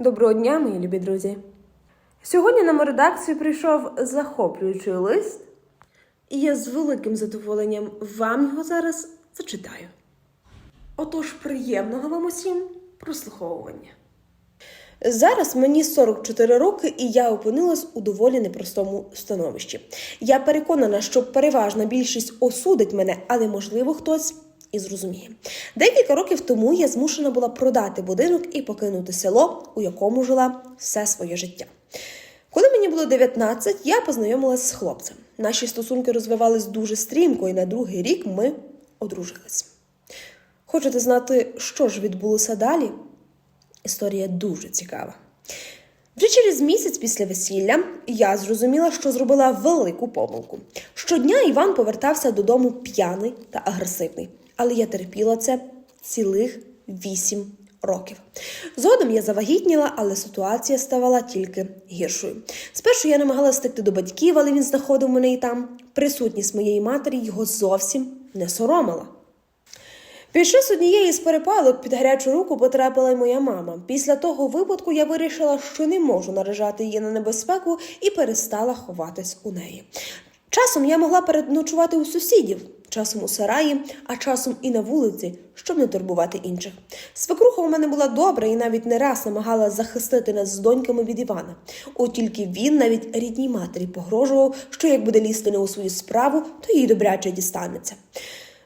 Доброго дня, мої любі друзі. Сьогодні нам у редакцію прийшов захоплюючий лист, і я з великим задоволенням вам його зараз зачитаю. Отож, приємного вам усім прослуховування. Зараз мені 44 роки, і я опинилась у доволі непростому становищі. Я переконана, що переважна більшість осудить мене, але можливо хтось і зрозуміє. Декілька років тому я змушена була продати будинок і покинути село, у якому жила все своє життя. Коли мені було 19, я познайомилася з хлопцем. Наші стосунки розвивались дуже стрімко, і на другий рік ми одружились. Хочете знати, що ж відбулося далі? Історія дуже цікава. Вже через місяць після весілля я зрозуміла, що зробила велику помилку. Щодня Іван повертався додому п'яний та агресивний, але я терпіла це цілих вісім років. Згодом я завагітніла, але ситуація ставала тільки гіршою. Спершу я намагалася стекти до батьків, але він знаходив мене і там. Присутність моєї матері його зовсім не соромила. Під час однієї з перепалок під гарячу руку потрапила й моя мама. Після того випадку я вирішила, що не можу наражати її на небезпеку і перестала ховатись у неї. Часом я могла переночувати у сусідів, часом у сараї, а часом і на вулиці, щоб не турбувати інших. Свекруха у мене була добра і навіть не раз намагала захистити нас з доньками від Івана. От тільки він навіть рідній матері погрожував, що як буде лізти не у свою справу, то їй добряче дістанеться.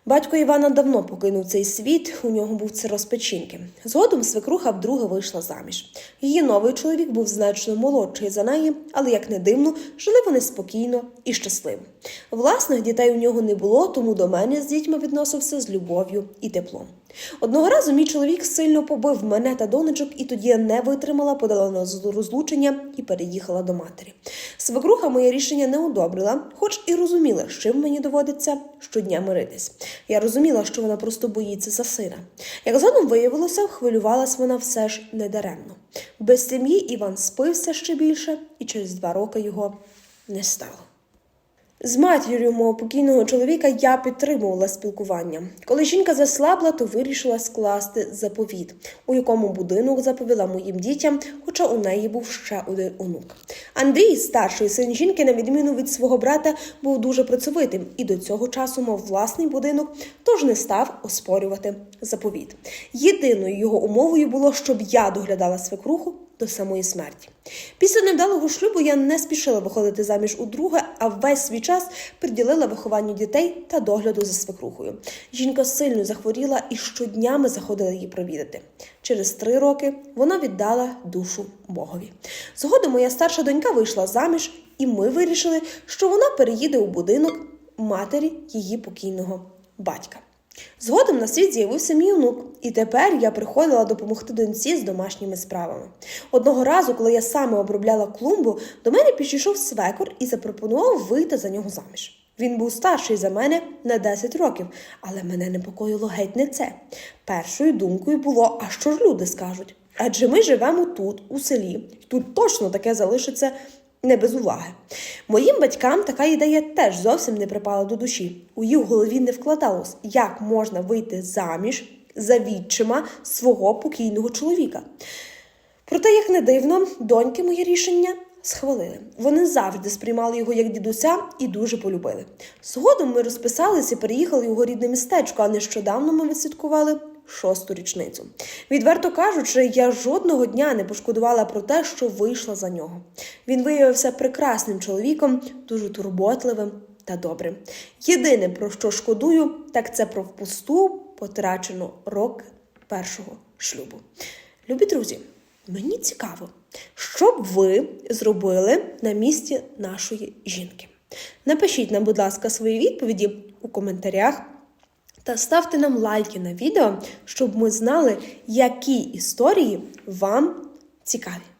Батько Івана давно покинув цей світ, у нього був це розпечінки. Згодом свекруха вдруге вийшла заміж. Її новий чоловік був значно молодший за неї, але, як не дивно, жили вони спокійно і щасливо. Власних дітей у нього не було, тому до мене з дітьми відносився з любов'ю і теплом. Одного разу мій чоловік сильно побив мене та донечок, і тоді я не витримала, подала на розлучення і переїхала до матері. Свекруха моє рішення не одобрила, хоч і розуміла, з чим мені доводиться щодня миритись. Я розуміла, що вона просто боїться за сина. Як згодом виявилося, хвилювалась вона все ж недаремно. Без сім'ї Іван спився ще більше, і через два роки його не стало. З матір'ю мого покійного чоловіка я підтримувала спілкування. Коли жінка заслабла, то вирішила скласти заповіт, у якому будинок заповіла моїм дітям, хоча у неї був ще один онук. Андрій, старший син жінки, на відміну від свого брата, був дуже працьовитим і до цього часу мав власний будинок, тож не став оспорювати заповіт. Єдиною його умовою було, щоб я доглядала свекруху до самої смерті. Після невдалого шлюбу я не спішила виходити заміж у друге, а весь свій час приділила вихованню дітей та догляду за свекрухою. Жінка сильно захворіла і щоднями заходила її провідати. Через три роки вона віддала душу Богові. Згодом моя старша донька вийшла заміж, і ми вирішили, що вона переїде у будинок матері її покійного батька. Згодом на світ з'явився мій онук, і тепер я приходила допомогти доньці з домашніми справами. Одного разу, коли я саме обробляла клумбу, до мене підійшов свекор і запропонував вийти за нього заміж. Він був старший за мене на 10 років, але мене непокоїло геть не це. Першою думкою було, а що ж люди скажуть? Адже ми живемо тут, у селі, тут точно таке залишиться не без уваги. Моїм батькам така ідея теж зовсім не припала до душі. У їх голові не вкладалось, як можна вийти заміж за відчима свого покійного чоловіка. Проте, як не дивно, доньки моє рішення схвалили. Вони завжди сприймали його як дідуся і дуже полюбили. Згодом ми розписалися переїхали в його рідне містечко, а нещодавно ми відсвяткували шосту річницю. Відверто кажучи, я жодного дня не пошкодувала про те, що вийшла за нього. Він виявився прекрасним чоловіком, дуже турботливим та добрим. Єдине, про що шкодую, так це про впусту потрачено рок першого шлюбу. Любі друзі, мені цікаво, що б ви зробили на місці нашої жінки. Напишіть нам, будь ласка, свої відповіді у коментарях. Та ставте нам лайки на відео, щоб ми знали, які історії вам цікаві.